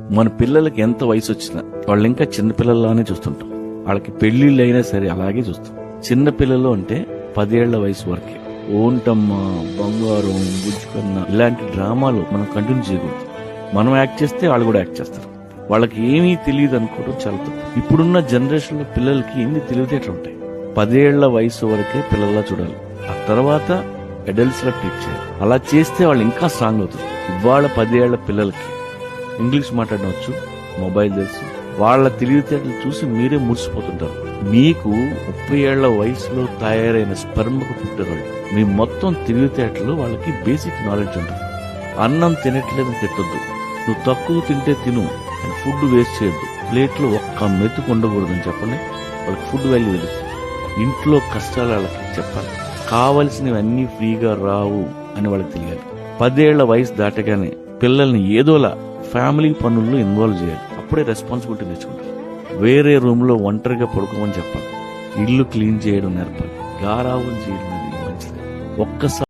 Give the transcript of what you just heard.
మన పిల్లలకి ఎంత వయసు వచ్చినా వాళ్ళు ఇంకా చిన్న పిల్లల్లానే చూస్తుంటాం. వాళ్ళకి పెళ్ళిళ్ళు అయినా సరే అలాగే చూస్తాం. చిన్న పిల్లలు అంటే పదేళ్ళ వయసు వరకే. ఓంటమ్మ బంగారం బుజ్జుకన్న ఇలాంటి డ్రామాలు మనం కంటిన్యూ చేయకూడదు. మనం యాక్ట్ చేస్తే వాళ్ళు కూడా యాక్ట్ చేస్తారు. వాళ్ళకి ఏమీ తెలియదు అనుకోవడం చాలా తప్పు. ఇప్పుడున్న జనరేషన్లో పిల్లలకి ఎన్ని తెలివితేటలు ఉంటాయి? పదేళ్ళ వయసు వరకే పిల్లల్లా చూడాలి. ఆ తర్వాత అడల్ట్స్ లా ట్రీట్ చేయాలి. అలా చేస్తే వాళ్ళు ఇంకా స్ట్రాంగ్ అవుతారు. ఇవాళ పదేళ్ళ పిల్లలకి ఇంగ్లీష్ మాట్లాడవచ్చు మొబైల్ తెలుసు. వాళ్ళ తెలివితేటలు చూసి మీరే మురిసిపోతుంటారు. మీకు ముప్పై ఏళ్ళ వయసులో తయారైన స్పర్మకు పుట్టినవాళ్ళు మీ మొత్తం తెలివితేటలు వాళ్ళకి బేసిక్ నాలెడ్జ్ ఉంటుంది. అన్నం తినట్లేదని తిట్టద్దు. నువ్వు తక్కువ తింటే తిను ఫుడ్ వేస్ట్ చేయొద్దు. ప్లేట్లో ఒక్క మెతుకు ఉండకూడదని చెప్పండి వాళ్ళకి ఫుడ్ వాల్యూ తెలుసు. ఇంట్లో కష్టాలు వాళ్ళకి చెప్పాలి. కావలసినవి అన్నీ ఫ్రీగా రావు అని వాళ్ళకి తెలియాలి. పదేళ్ళ వయసు దాటగానే పిల్లల్ని ఏదోలా ఫ్యామిలీ పనుల్లో ఇన్వాల్వ్ చేయాలి. అప్పుడే రెస్పాన్సిబిలిటీ నేర్చుకుంటారు వేరే రూమ్లో ఒంటరిగా పడుకోమని చెప్పాలి ఇల్లు క్లీన్ చేయడం నేర్పాలి. గారావులు చేయడం అనేది మంచిది. ఒక్కసారి